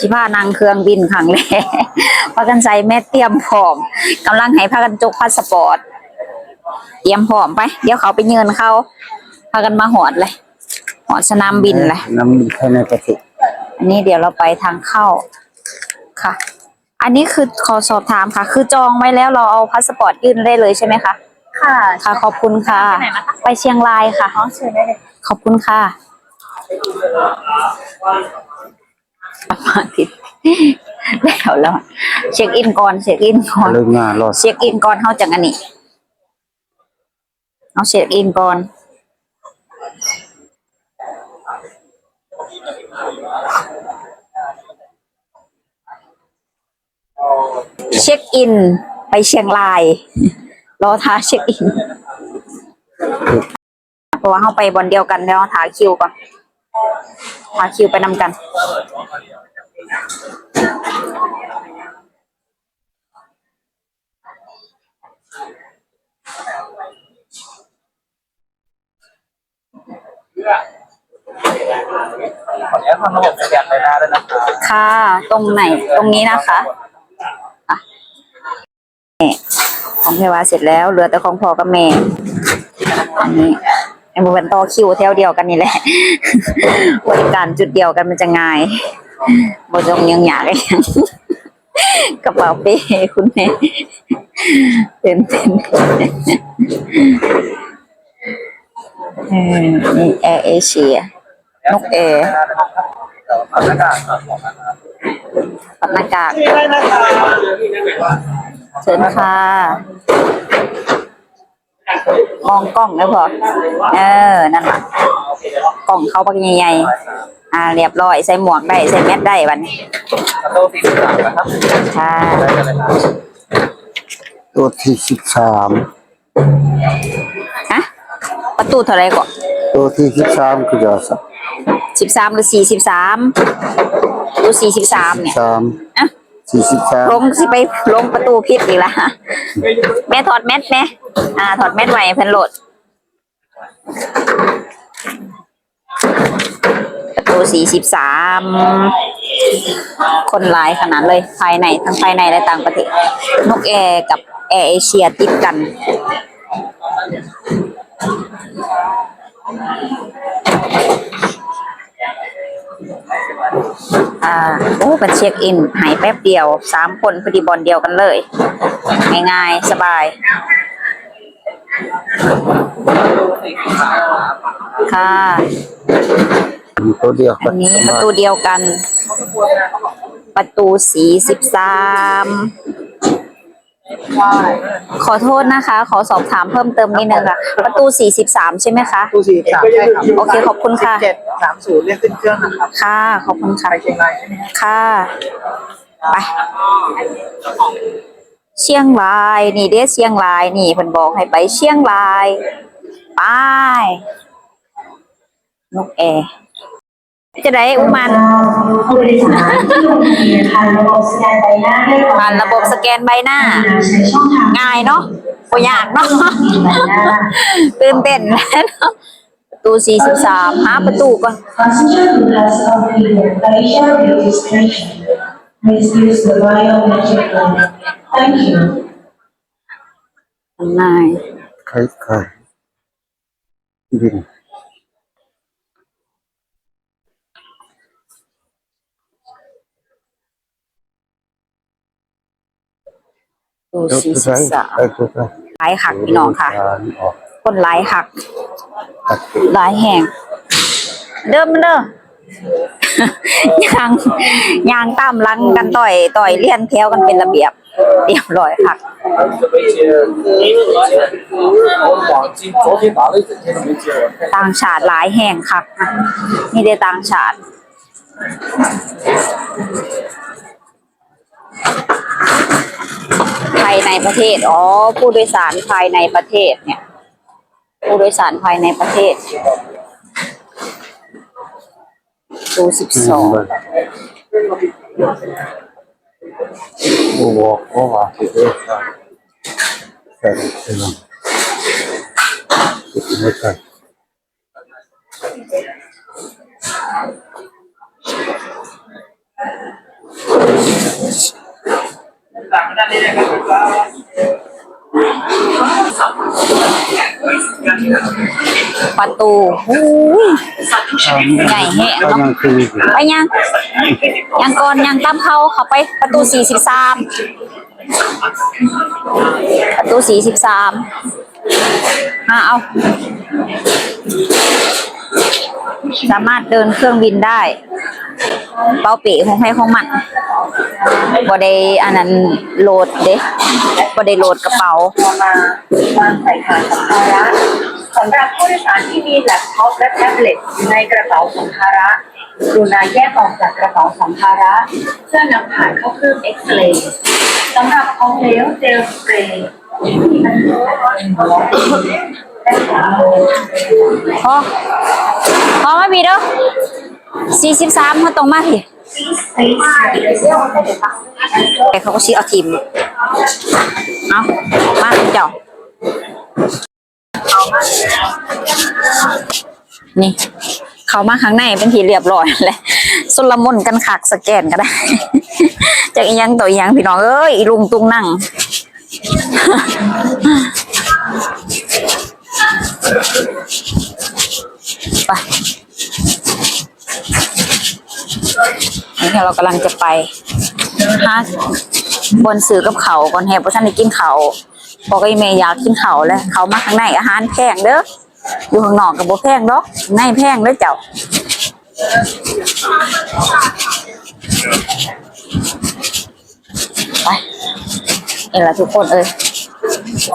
สิพานางเครื่องบินครั้งแรกพากันใส่แม่เตรียมพร้อมกำลังให้พากันจกพาสปอร์ต เตรียมพร้อมไป เดี๋ยวเขาไปเยินเขาพากันมาหอดเลย หอดสนามบินเลยน้ำบินภายในประเทศอันนี้เดี๋ยวเราไปทางเข้าค่ะ อันนี้คือขอสอบถามค่ะ คือจองไว้แล้วเราเอาพาสปอร์ตยื่นได้เลยใช่ไหมคะ ค่ะ ค่ะขอบคุณค่ะ ไปไหนนะคะ ไปเชียงรายค่ะ อ๋อเชิญได้เลยขอบคุณค่ะ มาติดแล้วแล้วเช็คอินก่อนเช็คอินก่อนเรื่องงานรอดเช็คอินก่อนเฮาจังอันนี้เอาเช็คอินก่อนเช็คอินไปเชียงราย รอท้าเช็คอินเพราะว่าเขาไปบอลเดียวกันแล้วถาคิวก่อน ถาคิวไปนำกันขออนุญาตทำระบบสแกนใบหน้าด้วยนะครับค่ะ ตรงไหนตรงนี้นะคะอะนี่ของเพรวาเสร็จแล้ว เหลือแต่ของพ่อกับแม่อันนี้ ไอ้บุเป็นต่อคิวแถวเดียวกันนี่แหละ บริการจุดเดียวกันมันจะง่ายบจงยังอยากอะไรอย่างกระเป๋าเป้คุณแม่เต้นเต้นเออนี่แอร์เอเชียนกแอร์เอาหน้ากากครับปัดหน้ากากเชิญค่ะ มองกล้องแล้วพอ เออ นั่นแหละกล้องเขาปักใหญ่ๆอ่า เรียบร้อย ใส่หมวกได้ ใส่แมสได้บัดนกระโต๊ะสี่สิบสามนะครับค่ะได้กันเลยครับตัวที่สิบสามฮะประตูเท่าไหรก่อนตัวที่สิบสามคือจะสักสิบสามหรือสี่สิบสามดูสี่สิบสามเนี่ยสามอะ สี่สิบสามลงสิไปลงประตูพิษอีกละแม่ถอดแมสไหมอ่า ถอดแมสไว้เพิ่นโหลด ประตูสี่สิบสามคนหลายขนาดเลยภายในทั้งภายในและต่างประเทศนกแอร์กับแอร์เอเชียติดกัน อ่าโอ้เป็นเช็คอินหายแป๊บเดียวสามคนพอดีบอลเดียวกันเลย ง่ายๆ สบาย ค่ะมีตัวเดียวอันนี้ประตูเดียวกัน ประตูสีสิบสาม ขอโทษนะคะ ขอสอบถามเพิ่มเติมนิดนึงค่ะ ประตูสี่สิบสามใช่ไหมคะ ตู้สี่สามใช่ครับโอเคขอบคุณค่ะ เจ็ดสามศูนย์เรียกขึ้นเครื่องนะครับค่ะ ขอบคุณค่ะ ไปเชียงรายใช่ไหมครับค่ะ ไป เชียงราย นี่เด้เชียงราย นี่เพิ่นบอกให้ไปเชียงราย ไป นกแอร์ จะได้อุมันผู้โดยสารที่ลงทะเบียนผ่านระบบสแกนใบหน้าได้ก่อนผ่านระบบสแกนใบหน้าใช้ช่องทางง่ายเนาะบ่ยากเนาะตื่นเต้นแล้วเนาะประตู43หาประตูก่อน Passenger who has completed Malaysia registration please use the biometric link thank you ง่ายใครใครบินปร ดูสีสิบหลายหักพี่น้องค่ะคนหลายหักหลายแห่ง เดิมเด้อยางยางตามลังกันต่อยต่อยเลี่ยนแถวกันเป็นระเบียบเรียบร้อยค่ะต่างชาติหลายแห่งค่ะนี่ได้ต่างชาติายในประเทศ อ๋อ ผู้โดยสารภายในประเทศเนี่ย ผู้โดยสารภายในประเทศ ดูสิบสองโอ้โหโอ้โหเออใช่ใช่ไม่ใช่ ประตูอู้ยใหญ่แฮะแล้วเนาะยังคือไปยัง ยังก่อนยังตามเขาเขาไปประตูสี่สิบสามประตูสี่สิบสามมาเอา สามารถเดินเครื่องบินได้ เป้าเป๋ของให้ของมันบ่ได้อันนั้นโหลดเด้บ่ได้โหลดกระเป๋ามาวางใส่ขาสัมภาระสำหรับผู้โดยสารที่มีแล็ปท็อปและแท็บเล็ตอยู่ในกระเป๋าสัมภาระกรุณาแยกออกจากกระเป๋าสัมภาระเพื่อนำผ่านเข้าเครื่องเอ็กซเรย์สำหรับของเหลวเจลสเปรย์ที่มีบรรจุภัณฑ์หัวและฝาโลงพอ พอมาพี่เด้อสี่สิบสามเขาตรงมาพี่แต่เขาก็ชี้เอาทีม เอามาเจ้า นี่ เขามาข้างในเป็นทีเรียบร้อยแล้วสุลมุนกันขักสแกนก็ได้ จากอียังต่ออียังพี่น้อง เอ้ยลุงตุงนั่ง ไปนี่เรากำลังจะไปฮะบนสื่อกับเขาก่อนแฮบเพราะท่านได้กินเขาบอกไอ้เมย์อยากกินเขาแล้วเขามาข้างในอาหารแพงเด้ออยู่ข้างนอกกับโบแพงดอกข้างในแพงเด้อเจ้าไปนี่แหละทุกคนเอ้ย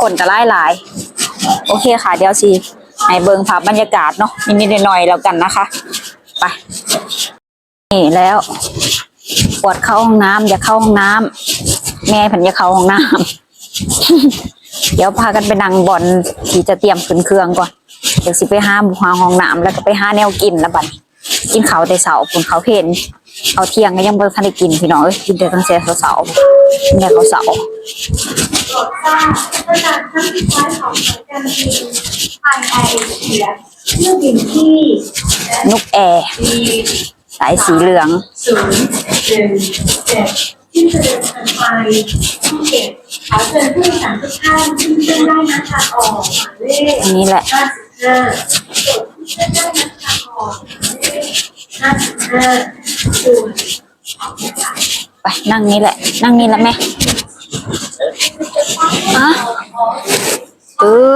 คนจะไล่หลาย โอเคค่ะเดี๋ยวสิ ให้เบิงภาพบรรยากาศเนาะนิดๆหน่อยๆแล้วกันนะคะ ไป นี่แล้วปวดเข้าห้องน้ำอย่าเข้าห้องน้ำแม่ผันอย่าเข้าห้องน้ำเดี๋ยวพากันไปนั่งบอลที่จะเตรียมขึ้นเครื่องก่อนเดี๋ยวสิไปห้าบุหาห้องน้ำแล้วก็ไปห้าแนวกินแล้วบัดนี้กินเขาวแต่เสาร์คุณเขาเพน เอาเที่ยงก็ยังไม่ทันได้กินพี่น้องเอ้ยกินแต่ตั้งแต่เสาร์ๆเนี่ยเขาวเสาร์ประกาศครั้งสุดท้ายของสายการบินไทยแอร์เอเชียเครื่องบินที่นุกแอร์มีสายสีเหลืองศูนย์หนึ่งเจ็ดที่จะเดินทางไปภูเก็ตขอเชิญผู้โดยสารทุกท่านขึ้นเครื่องได้นะทางออกหมายเลขอันนี้แหละห้าสิบห้าส่วนที่ขึ้นได้นะทางออกหมายเลขห้าสิบห้าส่วน ไปนั่งนี่แหละ นั่งนี่แหละแม่อะถือ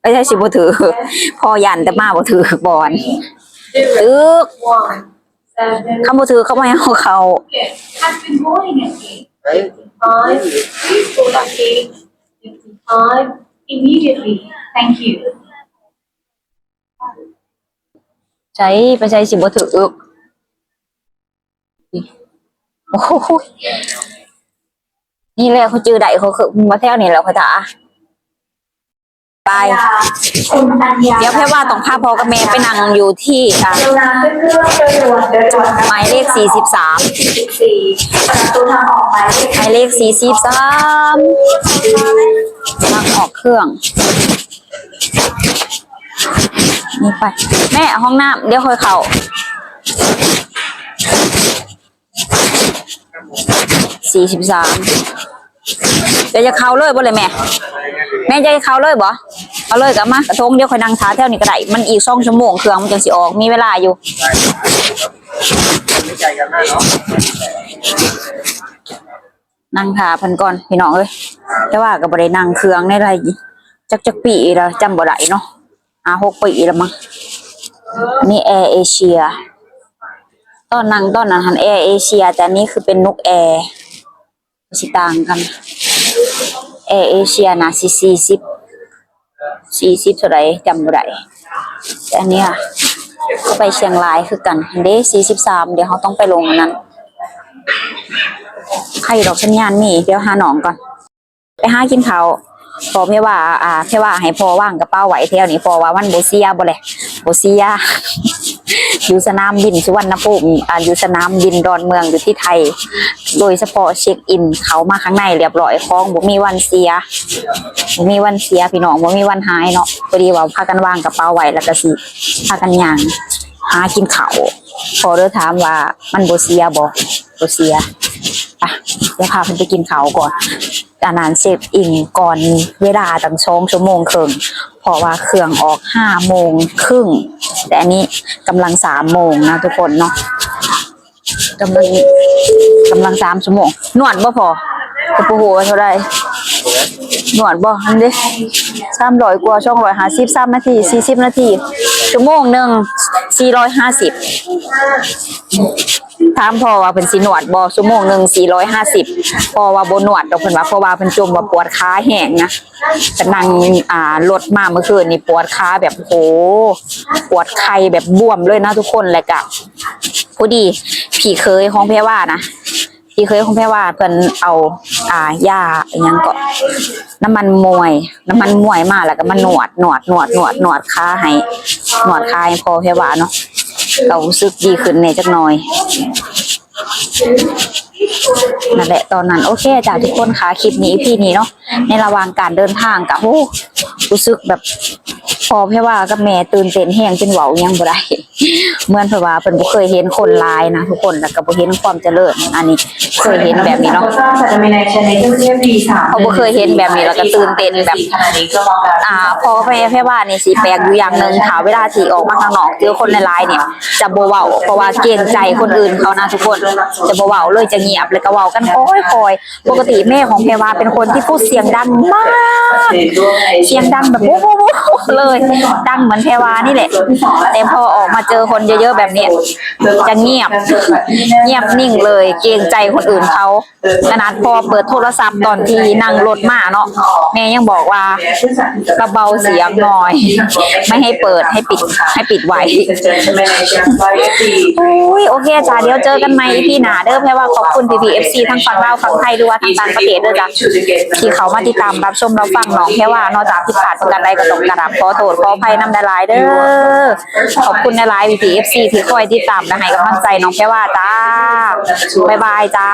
ไม่ใช่สิบ่ถือ พอยันแต่มาบ่ถือบอลถือ one seven คำบ่ถือเขาไม่ให้เอาเขา Phuket has been boarding at gate 55. Please board at gate 55 immediately. Thank you. ใช้ไปใช้สิบ่ถือ โอ้โหนี่แหละเขาจือได้เขาคือมาแถวนี่แหล้วเขาจ๋าไปคุณปัญญาเดี๋ยวแค่ว่าต้องพาพ่อกับแม่ไปนั่งอยู่ที่อ่าเวลาขึ้นเครื่องโดยด่วนโดยด่วนหมายเลขสี่สิบสาม44ประตูทางออกหมายเลขหมายเลขสี่สิบสามนั่งออกเครื่องนี่ไป แม่ห้องน้ำเดี๋ยวค่อยเข้า สี่สิบสามเดี๋ยวจะเข้าเลยบ่เลยแม่ แม่จะเข้าเลยบ่เอาเลยกับมากระทงเดี๋ยวค่อยนั่งท้าแถวนี้ก็ได้ มันอีกสองชั่วโมงเครื่องมันจังสิออกมีเวลาอยู่นั่งทาพันก่อนพี่น้องเอ้ยแต่ว่าก็บ่ได้นั่งเครื่องในไรจักจักปีแล้วจำบ่ได้เนาะอาหกปีแล้วมั้งนี่แอร์เอเชีย ตอนนั่งตอนนั้นหันแอร์เอเชีย แต่นนี้คือเป็นนกแอร์สิต่างกันแอร์เอเชียนะสี่สี่สิบสี่สิบเท่าไรจำบ่ได้แต่อันนี้ยก็ไปเชียงรายคือกันเด้สี่สิบสามเดี๋ยวเขาต้องไปลงอันนั้นใครดอกสัญญาณมีเดี๋ยวหาหนองก่อน ไปหากินเขาพอไม่ว่า อ่าแค่ว่าให้พอว่างกระเป๋าไหวเที่ยวนี้พอว่าวันโบเซียบ่เลยโบเซีย อยู่สนามบินสุวรรณภูมิอ่าอยู่สนามบินดอนเมืองอยู่ที่ไทย โดยเฉพาะเช็คอินเขามาข้างในเรียบร้อยคล้องบ่มีวันเสียบ่มีวันเสียพี่น้องบ่มีวันหายเนาะพอดีว่าพากันวางกระเป๋าไว้แล้วก็สิพากันย่างหากินเขาพอเด้อถามว่ามันบ่เสียบ่บ่เสีย ไปเดี๋ยวพาเพิ่นไปกินข้าวก่อนอาหารเสร็จอิงก่อนเวลาตั้งสองชั่วโมงครึ่งเพราะว่าเครื่องออกห้าโมงครึ่งแต่อันนี้กำลังสามโมงนะทุกคนเนาะกำลังกำลังสามชั่วโมงนวดบ่พอก็ปูหัวเท่าไรนวดบ่อันนี้สามร้อยกว่าช่องร้อยห้าสิบสามนาทีสี่สิบนาทีชั่วโมงหนึ่งสี่ร้อยห้าสิบ ถามพ่อว่าเป็นสีหนวดบอชั่วโมงหนึ่งสี่ร้อยห้าสิบพอว่าบหนวดดอกเพิ่นว่าเพราะว่าเพิ่นจมว่าปวดขาแห้งนะแต่นั่งอ่ารถมาเมื่อคืนนี่ปวดขาแบบโหปวดไข้แบบบวมเลยนะทุกคนเลยกะพอดีพี่เคยของแพรว่านะพี่เคยของแพรว่าเพิ่นเอาอ่ายาอหยังก็น้ำมันมวย น้ำมันมวยมาแล้วก็มาหนวดหนวดหนวดหนวดหนวดขาให้หนวดขาให้พอแพรว่าเนาะ ก็รู้สึกดีขึ้นในจักหน่อยนั่นแหละตอนนั้นโอเคจ้ะทุกคนคะคลิปนี้พี่นี้เนาะในระหว่างการเดินทางกับโอ้รู้สึกแบบ พอแค่ว่ากับแม่ตื่นเต้นแห้งจนเว้ายังบ่ได้เหมือนเพราะว่าเพิ่นบ่เคยเห็นคนหลายนะทุกคนแล้วก็บ่เห็นความเจริญอันนี้เคยเห็นแบบนี้เนาะเขาบ่เคยเห็นแบบนี้แล้วก็ตื่นเต้นแบบอ่าพอแม่แค่ว่านี่สิแปลกอยู่อย่างหนึ่งถาเวลาที่ออกมาข้างนอกเจอคนในไลน์เนี่ยจะบ่เว้าเพราะว่าเกรงใจคนอื่นเขานะทุกคนจะบ่เว้าเลยจะเงียบแล้วก็เว้ากันค่อยๆปกติแม่ของแพรวาเป็นคนที่พูดเสียงดังมากเสียงดังแบบโว้โว้โว้เลยดังเหมือนแพรวานี่แหละ แต่พอออกมาเจอคนเยอะๆแบบเนี้ยจะเงียบ เงียบนิ่งเลย เกรงใจคนอื่นเขาขนาดพอเปิดโทรศัพท์ตอนที่นั่งรถมาเนาะแม่ยังบอกว่ากระเบาเสียงหน่อย ไม่ให้เปิดให้ปิดให้ปิดไว้อุ้ยโอเคจ้าเดี๋ยวเจอกันใหม่พี่หนาเด้อแพ่ว่าขอบคุณพีพีเอฟซีทั้งฝั่งลาวฝั่งไทยด้วยทั้งต่างประเทศด้วยจ้ะที่เขามาติดตามรับชมรับฟังน้องแพ่ว่า นอกจากผิดพลาดประการใดก็ต้องกระดับขอโทษขออภัยนำได้หลายเด้อขอบคุณในไลน์พีพีเอฟซีที่คอยติดตามและให้กำลังใจน้องแพ่ว่าจ้าบ๊ายบายจ้า